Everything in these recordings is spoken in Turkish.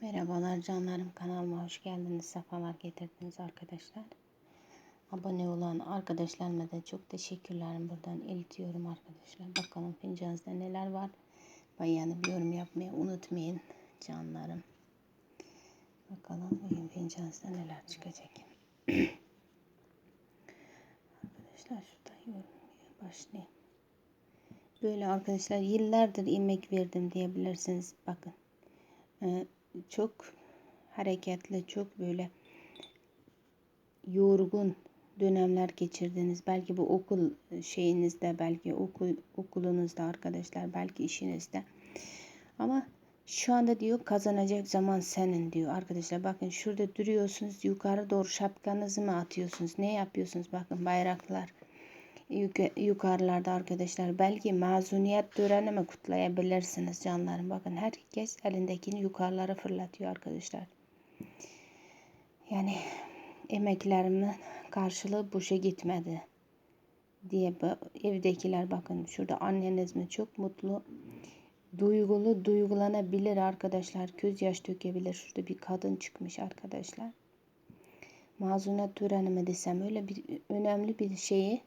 Merhabalar canlarım kanalıma hoş geldiniz. Sefalar getirdiniz arkadaşlar. Abone olan arkadaşlarıma da çok teşekkürlerim buradan iletiyorum arkadaşlar. Bakalım fincanınızda neler var. Beğenip yorum yapmayı unutmayın canlarım. Bakalım bugün fincanınızda neler çıkacak. arkadaşlar şuradan yorum başlayayım. Böyle arkadaşlar yıllardır emek verdim diyebilirsiniz. Bakın. Ee, çok hareketli, çok böyle yorgun dönemler geçirdiniz. Belki bu okul şeyinizde, belki okul okulunuzda arkadaşlar, belki işinizde. Ama şu anda diyor kazanacak zaman senin diyor arkadaşlar. Bakın şurada duruyorsunuz. Yukarı doğru şapkanızı mı atıyorsunuz? Ne yapıyorsunuz? Bakın bayraklar yukarılarda arkadaşlar. Belki mazuniyet törenimi kutlayabilirsiniz canlarım. Bakın herkes elindekini yukarılara fırlatıyor arkadaşlar. Yani emeklerimin karşılığı boşa gitmedi diye evdekiler bakın şurada anneniz mi çok mutlu duygulu duygulanabilir arkadaşlar göz yaş dökebilir şurada bir kadın çıkmış arkadaşlar mazunat törenimi desem öyle bir önemli bir şeyi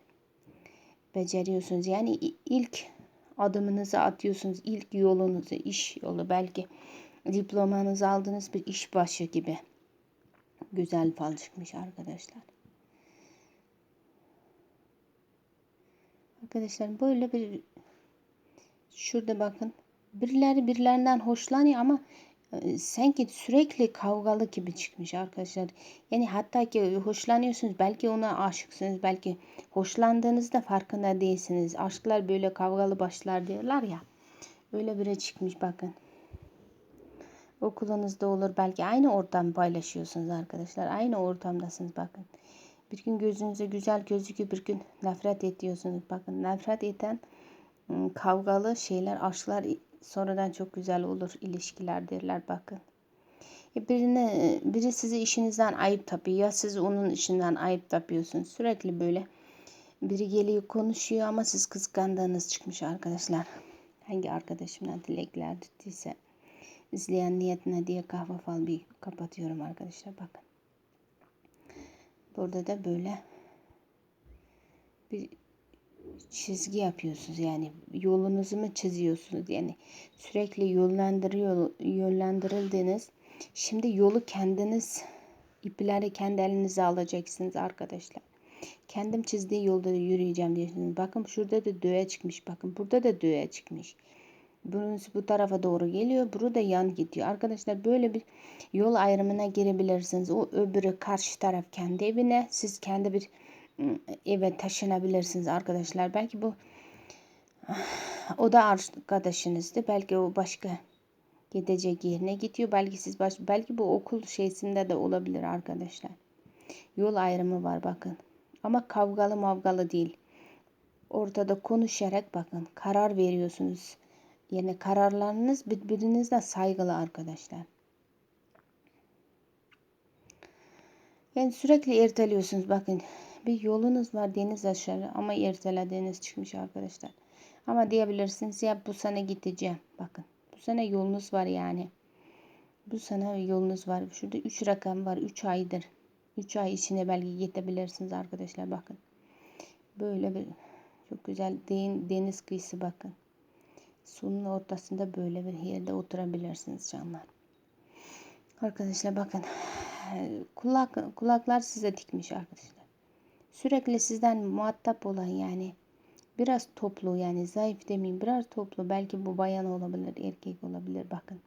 beceriyorsunuz. Yani ilk adımınızı atıyorsunuz. ilk yolunuzu, iş yolu belki diplomanızı aldığınız bir iş başı gibi. Güzel fal çıkmış arkadaşlar. Arkadaşlar böyle bir şurada bakın birileri birilerinden hoşlanıyor ama sanki sürekli kavgalı gibi çıkmış arkadaşlar. Yani hatta ki hoşlanıyorsunuz belki ona aşıksınız belki hoşlandığınızda farkında değilsiniz. Aşklar böyle kavgalı başlar diyorlar ya. Öyle biri çıkmış bakın. Okulunuzda olur belki aynı ortam paylaşıyorsunuz arkadaşlar. Aynı ortamdasınız bakın. Bir gün gözünüze güzel gözüküyor bir gün nefret ediyorsunuz. Bakın nefret eden ıı, kavgalı şeyler aşklar sonradan çok güzel olur ilişkiler derler bakın. Birine, biri sizi işinizden ayıp tapıyor ya siz onun işinden ayıp tapıyorsunuz. Sürekli böyle biri geliyor konuşuyor ama siz kıskandığınız çıkmış arkadaşlar. Hangi arkadaşımdan dilekler tuttuysa izleyen niyetine diye kahve fal bir kapatıyorum arkadaşlar bakın. Burada da böyle bir çizgi yapıyorsunuz yani yolunuzu mu çiziyorsunuz yani sürekli yönlendiriyor yönlendirildiniz. Şimdi yolu kendiniz ipleri kendi elinize alacaksınız arkadaşlar. Kendim çizdiği yolda yürüyeceğim diyorsunuz. Bakın şurada da döğe çıkmış. Bakın burada da döğe çıkmış. Bunun bu tarafa doğru geliyor. Burada yan gidiyor. Arkadaşlar böyle bir yol ayrımına girebilirsiniz. O öbürü karşı taraf kendi evine. Siz kendi bir eve taşınabilirsiniz arkadaşlar. Belki bu o da arkadaşınızdı. Belki o başka gidecek yerine gidiyor. Belki siz baş, belki bu okul şeysinde de olabilir arkadaşlar. Yol ayrımı var bakın. Ama kavgalı mavgalı değil. Ortada konuşarak bakın karar veriyorsunuz. Yani kararlarınız birbirinizle saygılı arkadaşlar. Yani sürekli erteliyorsunuz bakın bir yolunuz var deniz aşağı ama ertelediğiniz çıkmış arkadaşlar. Ama diyebilirsiniz ya bu sene gideceğim. Bakın bu sene yolunuz var yani. Bu sene yolunuz var. Şurada 3 rakam var. 3 aydır. 3 ay içine belki gidebilirsiniz arkadaşlar bakın. Böyle bir çok güzel deniz kıyısı bakın. Sunun ortasında böyle bir yerde oturabilirsiniz canlar. Arkadaşlar bakın kulak kulaklar size dikmiş arkadaşlar sürekli sizden muhatap olan yani biraz toplu yani zayıf demeyeyim biraz toplu belki bu bayan olabilir erkek olabilir bakın.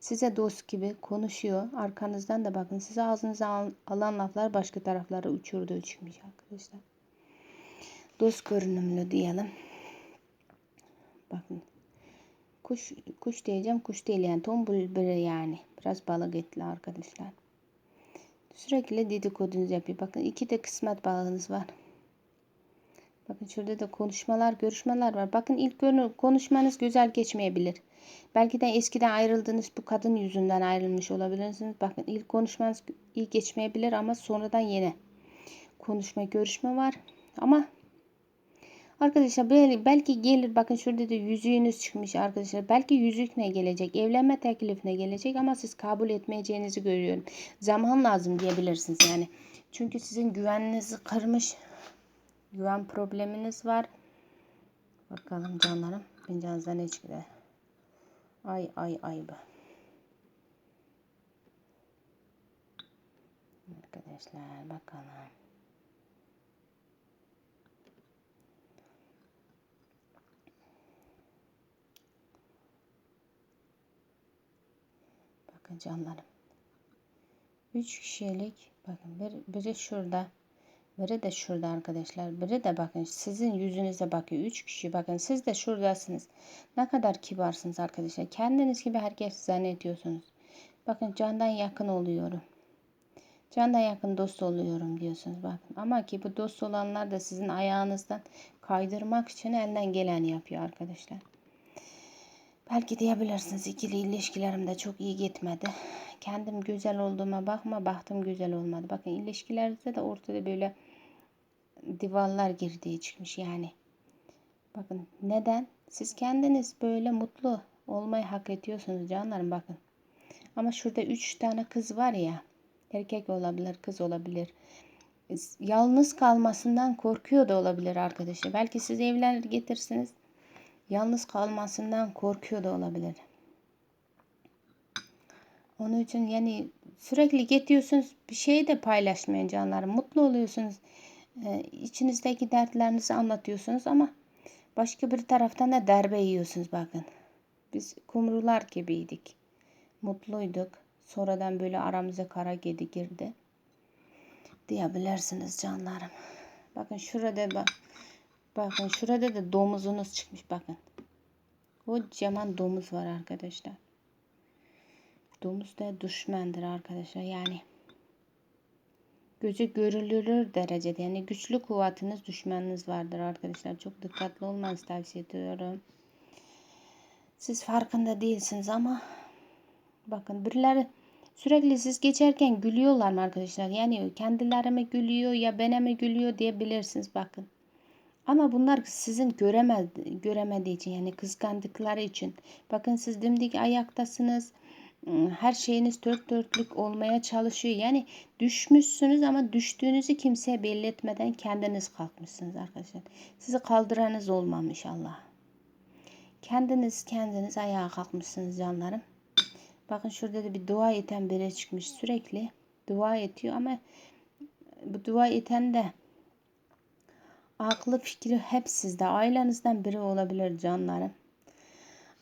Size dost gibi konuşuyor. Arkanızdan da bakın size ağzınıza alan laflar başka taraflara uçurdu çıkmış arkadaşlar. Dost görünümlü diyelim. Bakın. Kuş, kuş diyeceğim kuş değil yani ton bülbülü yani. Biraz balık etli arkadaşlar. Sürekli dedikodunuz yapıyor. Bakın iki de kısmet bağınız var. Bakın şurada da konuşmalar, görüşmeler var. Bakın ilk konuşmanız güzel geçmeyebilir. Belki de eskiden ayrıldığınız bu kadın yüzünden ayrılmış olabilirsiniz. Bakın ilk konuşmanız iyi geçmeyebilir ama sonradan yine konuşma, görüşme var. Ama Arkadaşlar bel- belki gelir bakın şurada da yüzüğünüz çıkmış arkadaşlar. Belki yüzük ne gelecek? Evlenme teklifine gelecek ama siz kabul etmeyeceğinizi görüyorum. Zaman lazım diyebilirsiniz yani. Çünkü sizin güveninizi kırmış. Güven probleminiz var. Bakalım canlarım. Fincanınızda ne çıktı? Ay ay ay be. Arkadaşlar bakalım. Bakın canlarım. Üç kişilik bakın bir, biri şurada. Biri de şurada arkadaşlar. Biri de bakın sizin yüzünüze bakıyor. Üç kişi bakın siz de şuradasınız. Ne kadar kibarsınız arkadaşlar. Kendiniz gibi herkes zannediyorsunuz. Bakın candan yakın oluyorum. Candan yakın dost oluyorum diyorsunuz bakın. Ama ki bu dost olanlar da sizin ayağınızdan kaydırmak için elden gelen yapıyor arkadaşlar. Belki diyebilirsiniz ikili ilişkilerimde çok iyi gitmedi. Kendim güzel olduğuma bakma baktım güzel olmadı. Bakın ilişkilerde de ortada böyle divarlar girdiği çıkmış yani. Bakın neden? Siz kendiniz böyle mutlu olmayı hak ediyorsunuz canlarım bakın. Ama şurada üç tane kız var ya. Erkek olabilir, kız olabilir. Yalnız kalmasından korkuyor da olabilir arkadaşlar. Belki siz evlenir getirsiniz. Yalnız kalmasından korkuyor da olabilir. Onun için yani sürekli getiriyorsunuz bir şeyi de paylaşmayın canlarım. Mutlu oluyorsunuz. Ee, içinizdeki dertlerinizi anlatıyorsunuz ama başka bir taraftan da darbe yiyorsunuz bakın. Biz kumrular gibiydik. Mutluyduk. Sonradan böyle aramıza kara kedi girdi. Diyebilirsiniz canlarım. Bakın şurada bak. Bakın şurada da domuzunuz çıkmış bakın. Kocaman domuz var arkadaşlar. Domuz da düşmandır arkadaşlar. Yani gözü görülür derecede yani güçlü kuvvetiniz düşmanınız vardır arkadaşlar. Çok dikkatli olmanızı tavsiye ediyorum. Siz farkında değilsiniz ama bakın birileri sürekli siz geçerken gülüyorlar mı arkadaşlar? Yani kendilerime gülüyor ya beneme gülüyor diyebilirsiniz bakın. Ama bunlar sizin göremez, göremediği için yani kıskandıkları için. Bakın siz dimdik ayaktasınız. Her şeyiniz dört dörtlük olmaya çalışıyor. Yani düşmüşsünüz ama düştüğünüzü kimseye belli etmeden kendiniz kalkmışsınız arkadaşlar. Sizi kaldıranız olmamış Allah. Kendiniz kendiniz ayağa kalkmışsınız canlarım. Bakın şurada da bir dua eten biri çıkmış sürekli. Dua etiyor ama bu dua eten de aklı fikri hep sizde. Ailenizden biri olabilir canlarım.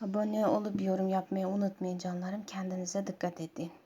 Abone olup yorum yapmayı unutmayın canlarım. Kendinize dikkat edin.